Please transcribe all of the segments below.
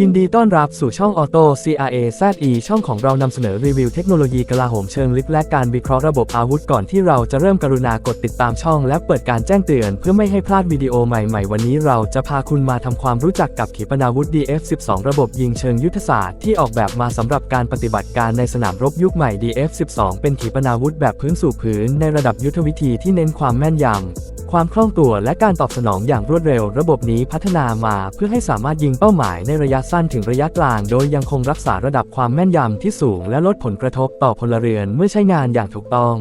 ยินดีต้อนรับสู่ช่อง Auto CRA ZE ช่องของเรานำเสนอรีวิวเทคโนโลยีกลาโหมเชิงลึกและการวิเคราะห์ระบบอาวุธก่อนที่เราจะเริ่มกรุณากดติดตามช่องและเปิดการแจ้งเตือนเพื่อไม่ให้พลาดวิดีโอใหม่ๆ วันนี้เราจะพาคุณมาทำความรู้จักกับขีปนาวุธ DF12 ระบบยิงเชิงยุทธศาสตร์ที่ออกแบบมาสำหรับการปฏิบัติการในสนามรบยุคใหม่ DF12 เป็นขีปนาวุธแบบพื้นสู่พื้นในระดับยุทธวิธีที่เน้นความแม่นยำ ความคล่องตัวและการตอบสนองอย่างรวดเร็ว ระบบนี้พัฒนามาเพื่อให้สามารถยิงเป้าหมายในระยะสั้นถึงระยะกลาง โดยยังคงรักษาระดับความแม่นยำที่สูง และลดผลกระทบต่อพลเรือนเมื่อใช้งานอย่างถูกต้อง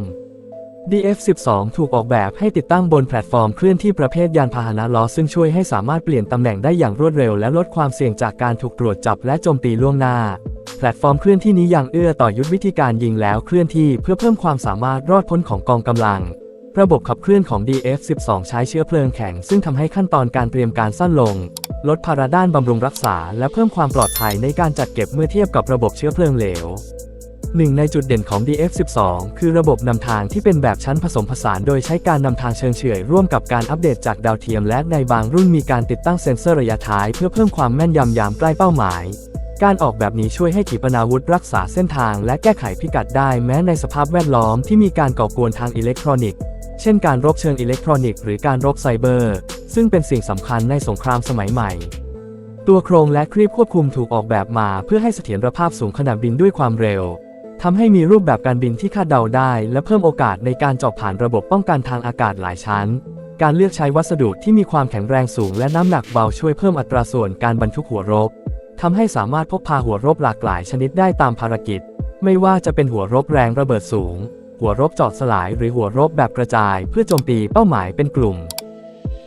DF12 ถูกออกแบบให้ติดตั้งบนแพลตฟอร์มเคลื่อนที่ประเภทยานพาหนะล้อซึ่งช่วยให้สามารถเปลี่ยนตำแหน่งได้อย่างรวดเร็ว และลดความเสี่ยงจากการถูกตรวจจับและโจมตีล่วงหน้า แพลตฟอร์มเคลื่อนที่นี้ยังเอื้อต่อยุทธวิธีการยิงแล้วเคลื่อนที่เพื่อเพิ่มความสามารถรอดพ้นของกองกำลัง ระบบขับเคลื่อนของ DF12 ใช้เชื้อเพลิงแข็ง ซึ่งทำให้ขั้นตอนการเตรียมการสั้นลง ลดภาระด้านบำรุงรักษา และเพิ่มความปลอดภัยในการจัดเก็บเมื่อเทียบกับระบบเชื้อเพลิงเหลวหนึ่งในจุดเด่นของ DF12 คือระบบนำทางที่เป็นแบบชั้นผสมผสาน โดยใช้การนำทางเชิงเฉื่อยร่วมกับการอัปเดตจากดาวเทียม และในบางรุ่นมีการติดตั้งเซ็นเซอร์ระยะท้าย เพื่อเพิ่มความแม่นยำยามใกล้เป้าหมาย การออกแบบนี้ช่วยให้ขีปนาวุธรักษาเส้นทาง และแก้ไขพิกัดได้แม้ในสภาพแวดล้อมที่มีการก่อกวนทางอิเล็กทรอนิกส์ เช่นการรบเชิงอิเล็กทรอนิกส์หรือการรบไซเบอร์ ซึ่งเป็นสิ่งสำคัญในสงครามสมัยใหม่ ตัวโครงและครีบควบคุมถูกออกแบบมาเพื่อให้เสถียรภาพสูงขณะบินด้วยความเร็วทำให้มีรูปแบบการบินที่คาดเดาได้ และเพิ่มโอกาสในการเจาะผ่านระบบป้องกันทางอากาศหลายชั้น การเลือกใช้วัสดุที่มีความแข็งแรงสูง และน้ำหนักเบาช่วยเพิ่มอัตราส่วนการบรรทุกหัวรบทำให้สามารถพกพาหัวรบหลากหลายชนิดได้ตามภารกิจ ไม่ว่าจะเป็นหัวรบแรงระเบิดสูง หัวรบจอดสลายหรือหัวรบแบบกระจาย เพื่อโจมตีเป้าหมายเป็นกลุ่ม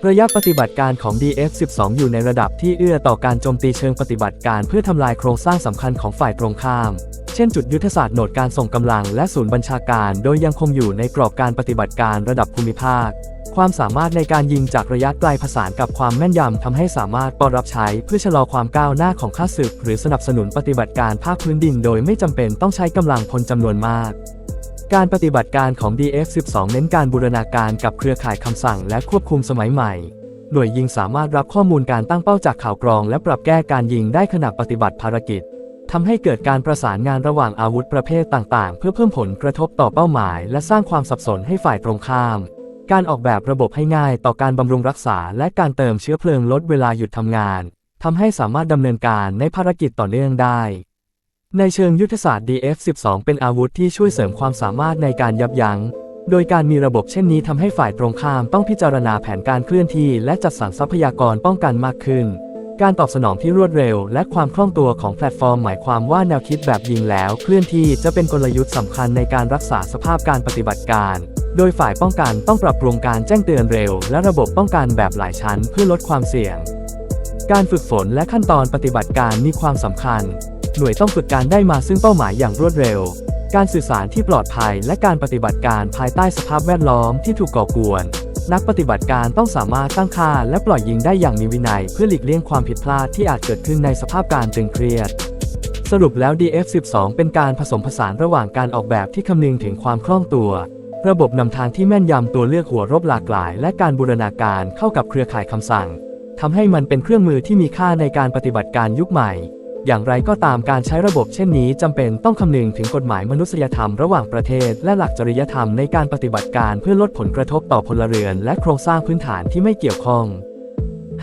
ระยะปฏิบัติการของ DF-12 อยู่ในระดับที่เอื้อต่อการโจมตีเชิงปฏิบัติการเพื่อทำลายโครงสร้างสำคัญของฝ่ายตรงข้าม เช่นจุดยุทธศาสตร์โหนดการส่งกำลังและศูนย์บัญชาการ โดยยังคงอยู่ในกรอบการปฏิบัติการระดับภูมิภาค ความสามารถในการยิงจากระยะไกลผสานกับความแม่นยำทำให้สามารถปรับใช้เพื่อชะลอความก้าวหน้าของข้าศึก หรือสนับสนุนปฏิบัติการภาคพื้นดิน โดยไม่จำเป็นต้องใช้กำลังพลจำนวนมาก การปฏิบัติการของ DF-12 เน้นการบูรณาการกับเครือข่ายคำสั่งและควบคุมสมัยใหม่ หน่วยยิงสามารถรับข้อมูลการตั้งเป้าจากข่าวกรอง และปรับแก้การยิงได้ขณะปฏิบัติภารกิจทำให้เกิดการประสานงานระหว่างอาวุธประเภทต่าง ๆ เพื่อเพิ่มผลกระทบต่อเป้าหมาย และสร้างความสับสนให้ฝ่ายตรงข้าม การออกแบบระบบให้ง่ายต่อการบำรุงรักษา และการเติมเชื้อเพลิงลดเวลาหยุดทำงานทำให้สามารถดำเนินการในภารกิจต่อเนื่องได้ ในเชิงยุทธศาสตร์ DF-12 เป็นอาวุธที่ช่วยเสริมความสามารถในการยับยั้ง โดยการมีระบบเช่นนี้ทำให้ฝ่ายตรงข้ามต้องพิจารณาแผนการเคลื่อนที่ และจัดสรรทรัพยากรป้องกันมากขึ้น การตอบสนองที่รวดเร็ว และความคล่องตัวของแพลตฟอร์มหมายความว่าแนวคิดแบบยิงแล้ว เคลื่อนที่จะเป็นกลยุทธ์สำคัญในการรักษาสภาพการปฏิบัติการ โดยฝ่ายป้องกันต้องปรับปรุงการแจ้งเตือนเร็ว และระบบป้องกันแบบหลายชั้นเพื่อลดความเสี่ยง การฝึกฝนและขั้นตอนปฏิบัติการมีความสำคัญ หน่วยต้องฝึกการได้มาซึ่งเป้าหมายอย่างรวดเร็ว การสื่อสารที่ปลอดภัย และการปฏิบัติการภายใต้สภาพแวดล้อมที่ถูกก่อกวน นักปฏิบัติการต้องสามารถตั้งค่าและปล่อยยิงได้อย่างมีวินัย เพื่อหลีกเลี่ยงความผิดพลาดที่อาจเกิดขึ้นในสภาพการตึงเครียดสรุปแล้ว DF12 เป็นการผสมผสานระหว่างการออกแบบที่คำนึงถึงความคล่องตัว ระบบนำทางที่แม่นยำตัวเลือกหัวรบหลากหลาย และการบูรณาการเข้ากับเครือข่ายคำสั่งทำให้มันเป็นเครื่องมือที่มีค่าในการปฏิบัติการยุคใหม่ อย่างไรก็ตามการใช้ระบบเช่นนี้จำเป็นต้องคำนึงถึงกฎหมายมนุษยธรรมระหว่างประเทศ และหลักจริยธรรมในการปฏิบัติการเพื่อลดผลกระทบต่อพลเรือน และโครงสร้างพื้นฐานที่ไม่เกี่ยวข้อง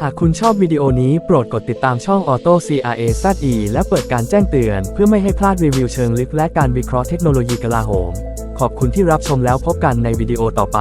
หากคุณชอบวิดีโอนี้โปรดกดติดตามช่อง Auto CRA ZE และเปิดการแจ้งเตือน เพื่อไม่ให้พลาดรีวิวเชิงลึกและการวิเคราะห์เทคโนโลยีกลาโหม ขอบคุณที่รับชมแล้วพบกันในวิดีโอต่อไป